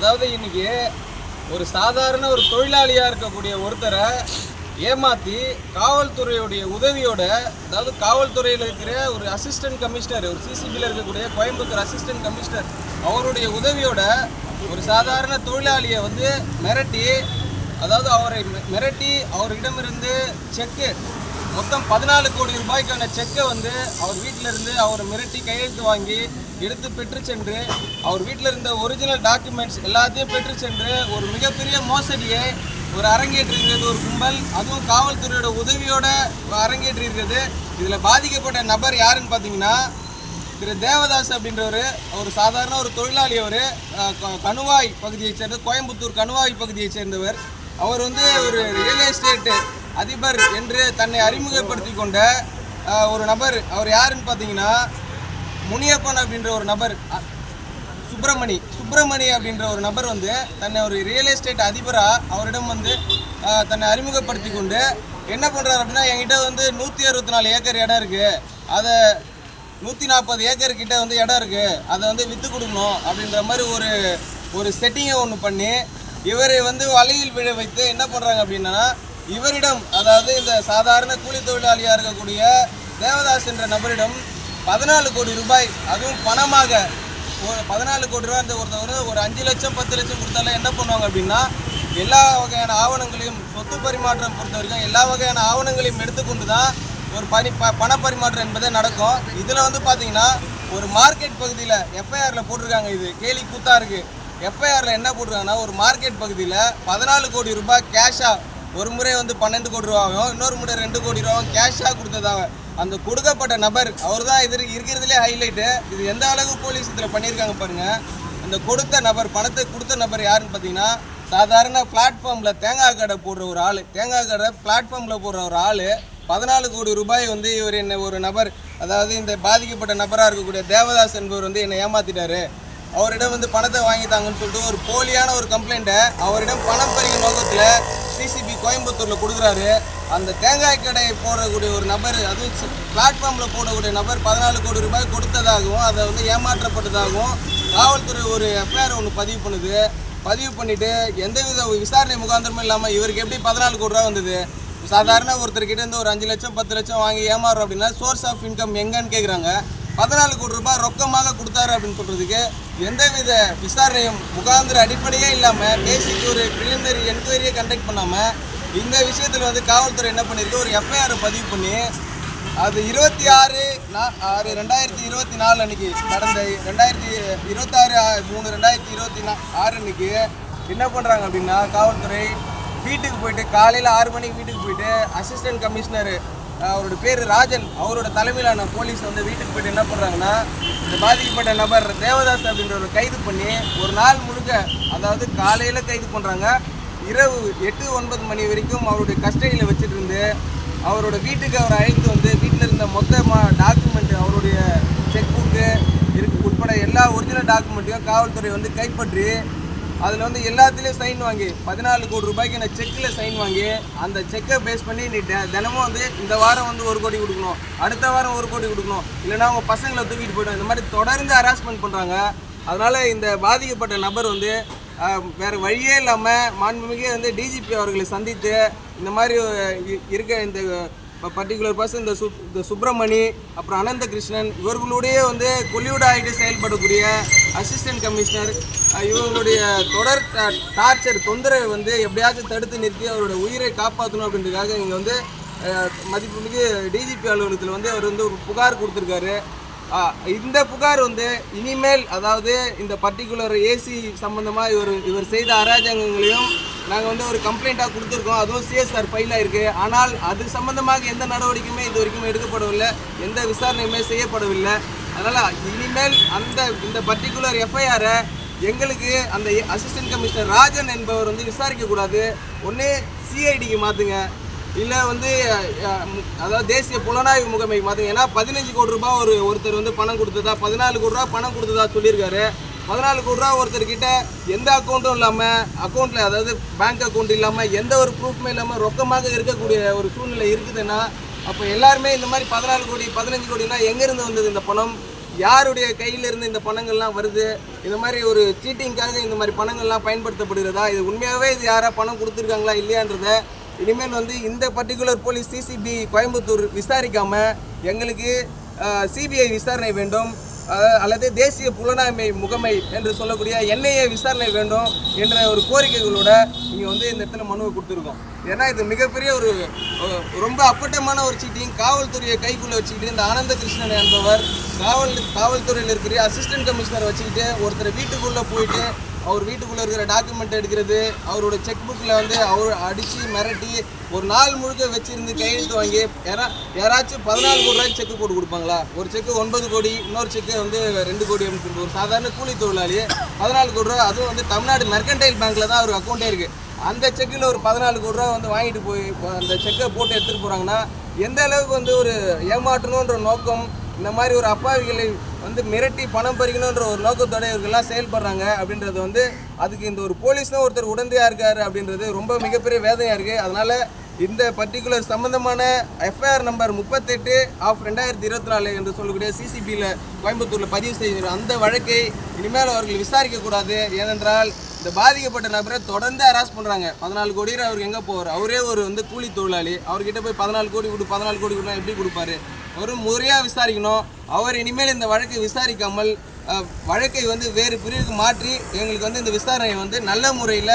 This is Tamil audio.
அதாவது இன்னைக்கு ஒரு சாதாரண ஒரு தொழிலாளியாக இருக்கக்கூடிய ஒருத்தரை ஏமாற்றி காவல்துறையுடைய உதவியோட அதாவது காவல்துறையில் இருக்கிற ஒரு அசிஸ்டன்ட் கமிஷனர் ஒரு சிசிபியில் இருக்கக்கூடிய கோயம்புத்தூர் அசிஸ்டன்ட் கமிஷனர் அவருடைய உதவியோட ஒரு சாதாரண தொழிலாளியை வந்து மிரட்டி அதாவது அவரை மிரட்டி அவரிடமிருந்து செக்கு மொத்தம் பதினாலு கோடி ரூபாய்க்கான செக்கை வந்து அவர் வீட்டிலிருந்து அவர் மிரட்டி கையெழுத்து வாங்கி எடுத்து பெற்று சென்று அவர் வீட்டில் இருந்த ஒரிஜினல் டாக்குமெண்ட்ஸ் எல்லாத்தையும் பெற்று சென்று ஒரு மிகப்பெரிய மோசடியை ஒரு அரங்கேற்றிருக்கிறது ஒரு கும்பல் அதுவும் காவல்துறையோட உதவியோட அரங்கேற்றிருக்கிறது இதில் பாதிக்கப்பட்ட நபர் யாருன்னு பார்த்தீங்கன்னா திரு தேவதாஸ் அப்படின்றவர் ஒரு சாதாரண ஒரு தொழிலாளி அவர் கணுவாய் பகுதியைச் சேர்ந்த கோயம்புத்தூர் கணுவாய் பகுதியைச் சேர்ந்தவர். அவர் வந்து ஒரு ரியல் எஸ்டேட்டு அதிபர் என்று தன்னை அறிமுகப்படுத்தி கொண்ட ஒரு நபர். அவர் யாருன்னு பார்த்தீங்கன்னா முனியப்பன் அப்படின்ற ஒரு நபர். சுப்பிரமணி. சுப்பிரமணி அப்படின்ற ஒரு நபர் வந்து தன்னை ஒரு ரியல் எஸ்டேட் அதிபராக அவரிடம் வந்து தன்னை அறிமுகப்படுத்தி கொண்டு என்ன பண்ணுறாரு அப்படின்னா என்கிட்ட வந்து நூற்றி அறுபத்தி நாலு ஏக்கர் இடம் இருக்குது அதை நூற்றி நாற்பது ஏக்கர் கிட்டே வந்து இடம் இருக்குது அதை வந்து விற்று கொடுக்கணும் அப்படின்ற மாதிரி ஒரு ஒரு செட்டிங்கை ஒன்று பண்ணி இவரை வந்து வலையில் விழ வைத்து என்ன பண்ணுறாங்க அப்படின்னா இவரிடம் அதாவது இந்த சாதாரண கூலி தொழிலாளியாக இருக்கக்கூடிய தேவதாஸ் என்ற நபரிடம் பதினாலு கோடி ரூபாய் அதுவும் பணமாக ஒரு பதினாலு கோடி ரூபாய் இந்த ஒருத்தவர் ஒரு அஞ்சு லட்சம் பத்து லட்சம் கொடுத்தாலும் என்ன பண்ணுவாங்க அப்படின்னா எல்லா வகையான ஆவணங்களையும் சொத்து பரிமாற்றம் பொறுத்த வரைக்கும் எல்லா வகையான ஆவணங்களையும் எடுத்துக்கொண்டு தான் ஒரு பரி ப பண பரிமாற்றம் என்பதே நடக்கும். இதில் வந்து பார்த்தீங்கன்னா ஒரு மார்க்கெட் பகுதியில் எஃப்ஐஆரில் போட்டிருக்காங்க இது. கேலி கூத்தா இருக்குது எஃப்ஐஆரில் என்ன போட்டிருக்காங்கன்னா ஒரு மார்க்கெட் பகுதியில் பதினாலு கோடி ரூபாய் கேஷாக ஒரு முறை வந்து பன்னெண்டு கோடி ரூபாவும் இன்னொரு முறை ரெண்டு கோடி ரூபாவும் கேஷாக கொடுத்ததாக அந்த கொடுக்கப்பட்ட நபர் அவர் தான் இது இருக்கிறதுலே ஹைலைட்டு இது எந்த அளவு போலீஸ் இதில் பண்ணியிருக்காங்க பாருங்கள் அந்த கொடுத்த நபர் பணத்தை கொடுத்த நபர் யாருன்னு பார்த்தீங்கன்னா சாதாரண பிளாட்ஃபார்மில் தேங்காய் கடை போடுற ஒரு ஆள். தேங்காய் கடை பிளாட்ஃபார்மில் போடுற ஒரு ஆள். பதினாலு கோடி ரூபாய் வந்து இவர் என்ன ஒரு நபர் அதாவது இந்த பாதிக்கப்பட்ட நபராக இருக்கக்கூடிய தேவதாஸ் என்பவர் வந்து என்னை ஏமாத்திட்டாரு. அவரிடம் வந்து பணத்தை வாங்கித்தாங்கன்னு சொல்லிட்டு ஒரு போலியான ஒரு கம்ப்ளைண்ட்டை அவரிடம் பணம் பறிக்கும் நோக்கத்தில் சிசிபி கோயம்புத்தூரில் கொடுக்குறாரு. அந்த தேங்காய் கடை போடக்கூடிய ஒரு நபர் அதுவும் பிளாட்ஃபார்மில் போடக்கூடிய நபர் பதினாலு கோடி ரூபாய் கொடுத்ததாகவும் அதை வந்து ஏமாற்றப்பட்டதாகவும் காவல்துறை ஒரு எஃப்ஐஆர் ஒன்று பதிவு பண்ணுது. பதிவு பண்ணிவிட்டு எந்தவித விசாரணை முகாந்திரமும் இல்லாமல் இவருக்கு எப்படி பதினாலு கோடி ரூபா வந்தது? சாதாரண ஒருத்தர்கிட்ட இருந்து ஒரு அஞ்சு லட்சம் பத்து லட்சம் வாங்கி ஏமாறுறோம் அப்படின்னா சோர்ஸ் ஆஃப் இன்கம் எங்கன்னு கேட்குறாங்க பதினாலு கோடி ரூபாய் ரொக்கமாக கொடுத்தாரு அப்படின்னு சொல்கிறதுக்கு எந்தவித விசாரணையும் முகாந்திர அடிப்படையே இல்லாமல் பேசிக்கு ஒரு பிரிலிமினரி என்கொயரியை கண்டக்ட் பண்ணாமல் இந்த விஷயத்தில் வந்து காவல்துறை என்ன பண்ணியிருக்கு ஒரு எஃப்ஐஆர் பதிவு பண்ணி அது இருபத்தி ஆறு நா- ஆறு ரெண்டாயிரத்தி இருபத்தி நாலு அன்னைக்கு நடந்த ரெண்டாயிரத்தி இருபத்தாறு மூணு ரெண்டாயிரத்தி இருபத்தி நா ஆறு அன்னைக்கு என்ன பண்ணுறாங்க அப்படின்னா காவல்துறை வீட்டுக்கு போயிட்டு காலையில் ஆறு மணிக்கு வீட்டுக்கு போயிட்டு அசிஸ்டன்ட் கமிஷனர் அவரோட பேர் ராஜன். அவரோட தலைமையிலான போலீஸ் வந்து வீட்டுக்கு போயிட்டு என்ன பண்ணுறாங்கன்னா இந்த பாதிக்கப்பட்ட நபர் தேவதாஸ் அப்படின்றவர் கைது பண்ணி ஒரு நாள் முழுக்க அதாவது காலையில் கைது பண்ணுறாங்க இரவு எட்டு ஒன்பது மணி வரைக்கும் அவருடைய கஸ்டடியில் வச்சுட்டு இருந்து அவரோட வீட்டுக்கு அவர் அழைத்து வந்து வீட்டில் இருந்த மொத்தமாக டாக்குமெண்ட் அவருடைய செக் புக்கு இருக்கு உட்பட எல்லா ஒரிஜினல் டாக்குமெண்ட்டையும் காவல்துறை வந்து கைப்பற்றி அதில் வந்து எல்லாத்துலேயும் சைன் வாங்கி. பதினாலு கோடி ரூபாய்க்கு நான் செக்கில் சைன் வாங்கி. அந்த செக்கை பேஸ் பண்ணி நீ தினமும் வந்து இந்த வாரம் வந்து ஒரு கோடி கொடுக்கணும். அடுத்த வாரம் ஒரு கோடி கொடுக்கணும். இல்லைன்னா அவங்க பசங்களை தூக்கிட்டு போய்டும் இந்த மாதிரி தொடர்ந்து ஹராஸ்மெண்ட் பண்ணுறாங்க அதனால் இந்த பாதிக்கப்பட்ட நபர் வந்து வேறு வழியே இல்லாமல் மாண்புமிகு வந்து டிஜிபி அவர்களை சந்தித்து இந்த மாதிரி இருக்க இந்த பர்டிகுலர் பர்சன் இந்த சுப் இந்த சுப்பிரமணி அப்புறம் அனந்த கிருஷ்ணன் இவர்களுடைய வந்து கொல்லியூட் ஆகிட்டு செயல்படக்கூடிய அசிஸ்டன்ட் கமிஷனர் இவங்களுடைய தொடர் டார்ச்சர் தொந்தரவை வந்து எப்படியாச்சும் தடுத்து நிறுத்தி அவரோட உயிரை காப்பாற்றணும் அப்படின்றதுக்காக இங்கே வந்து மதிப்புமிகு டிஜிபி அலுவலகத்தில் வந்து அவர் வந்து ஒரு புகார் கொடுத்துருக்காரு. இந்த புகார் வந்து இனிமேல் அதாவது இந்த பர்டிகுலர் ஏசி சம்மந்தமாக இவர் இவர் செய்த அராஜகங்களையும் நாங்கள் வந்து ஒரு கம்ப்ளைண்ட்டாக கொடுத்துருக்கோம். அதுவும் சிஎஸ்ஆர் ஃபைலாக இருக்குது ஆனால் அது சம்மந்தமாக எந்த நடவடிக்கையுமே இது வரைக்கும் எடுக்கப்படவில்லை. எந்த விசாரணையுமே செய்யப்படவில்லை. அதனால் இனிமேல் அந்த இந்த பர்டிகுலர் எஃப்ஐஆரை எங்களுக்கு அந்த அசிஸ்டன்ட் கமிஷனர் ராஜன் என்பவர் வந்து விசாரிக்கக்கூடாது. ஒன்று சிஐடிக்கு மாற்றுங்க இல்லை வந்து அதாவது தேசிய புலனாய்வு முகமைக்கு மாற்றுங்க ஏன்னா பதினஞ்சு கோடி ரூபாய் ஒரு ஒருத்தர் வந்து பணம் கொடுத்ததா பதினாலு கோடி ரூபா பணம் கொடுத்ததா சொல்லியிருக்காரு. பதினாலு கோடி ரூபா ஒருத்தர்கிட்ட எந்த அக்கௌண்ட்டும் இல்லாமல் அக்கௌண்ட்டில் அதாவது பேங்க் அக்கௌண்ட் இல்லாமல் எந்த ஒரு ப்ரூஃப்மே இல்லாமல் ரொக்கமாக இருக்கக்கூடிய ஒரு சூழ்நிலை இருக்குதுன்னா அப்போ எல்லாருமே இந்த மாதிரி பதினாலு கோடி பதினஞ்சு கோடினா எங்கேருந்து வந்தது இந்த பணம்? யாருடைய கையிலிருந்து இந்த பணங்கள்லாம் வருது? இந்த மாதிரி ஒரு சீட்டிங்காக இந்த மாதிரி பணங்கள்லாம் பயன்படுத்தப்படுகிறதா? இது உண்மையாகவே இது யாராக பணம் கொடுத்துருக்காங்களா இல்லையான்றத இனிமேல் வந்து இந்த particular police C C B Coimbatore விசாரிக்காமல் எங்களுக்கு சிபிஐ விசாரணை வேண்டும். அல்லது தேசிய புலனாய்மை முகமை என்று சொல்லக்கூடிய என்ஐஏ விசாரணை வேண்டும் என்ற ஒரு கோரிக்கைகளோட இங்கே வந்து இந்த இடத்துல மனுவை கொடுத்துருக்கோம். ஏன்னா இது மிகப்பெரிய ஒரு ரொம்ப அப்பட்டமான ஒரு சீட்டிங். காவல்துறையை கைக்குள்ளே வச்சுக்கிட்டு இந்த ஆனந்த கிருஷ்ணன் என்பவர் காவல் காவல்துறையில் இருக்கிற அசிஸ்டன்ட் கமிஷனர் வச்சுக்கிட்டு ஒருத்தர் வீட்டுக்குள்ளே போயிட்டு அவர் வீட்டுக்குள்ளே இருக்கிற டாக்குமெண்ட் எடுக்கிறது அவரோட செக் புக்கில் வந்து அவர் அடித்து மிரட்டி ஒரு நாள் முழுக்க வச்சுருந்து கையெழுத்து வாங்கி யாரா யாராச்சும் பதினாலு கோடி ரூபாய்க்கு செக்கு போட்டு கொடுப்பாங்களா? ஒரு செக்கு ஒன்பது கோடி இன்னொரு செக்கு வந்து ரெண்டு கோடி அப்படின்னு சொல்லிட்டு ஒரு சாதாரண கூலி தொழிலாளி பதினாலு கோடி ரூபா அதுவும் வந்து தமிழ்நாடு மெர்கன்டைல் பேங்க்கில் தான் அவர் அக்கௌண்ட்டே இருக்குது அந்த செக்கில் ஒரு பதினாலு கோடி ரூபா வந்து வாங்கிட்டு போய் அந்த செக்கை போட்டு எடுத்துகிட்டு போகிறாங்கன்னா எந்த அளவுக்கு வந்து ஒரு ஏமாற்றணுன்ற நோக்கம் இந்த மாதிரி ஒரு அப்பாவிகளை வந்து மிரட்டி பணம் பறிக்கணுன்ற ஒரு நோக்கத்தோட இவர்கள்லாம் செயல்படுறாங்க அப்படின்றது வந்து அதுக்கு இந்த ஒரு போலீஸ்னு ஒருத்தர் உடந்தையாக இருக்காரு அப்படின்றது ரொம்ப மிகப்பெரிய வேதனையாக இருக்குது அதனால் இந்த பர்டிகுலர் சம்பந்தமான எஃப்ஐஆர் நம்பர் முப்பத்தெட்டு ஆஃப் ரெண்டாயிரத்தி இருபத்தி நாலு என்று சொல்லக்கூடிய சிசிபியில் கோயம்புத்தூரில் பதிவு செய்கிற அந்த வழக்கை இனிமேல் அவர்கள் விசாரிக்கக்கூடாது ஏனென்றால் இந்த பாதிக்கப்பட்ட நபரை தொடர்ந்து ஹராஸ் பண்ணுறாங்க பதினாலு கோடி அவருக்கு எங்கே போவார்? அவரே ஒரு வந்து கூலி தொழிலாளி. அவர்கிட்ட போய் பதினாலு கோடி கொடு பதினாலு கோடி கொடுனா எப்படி கொடுப்பாரு? ஒரு முறையாக விசாரிக்கணும். அவர் இனிமேல் இந்த வழக்கை விசாரிக்காமல் வழக்கை வந்து வேறு பிரிவுக்கு மாற்றி எங்களுக்கு வந்து இந்த விசாரணையை வந்து நல்ல முறையில்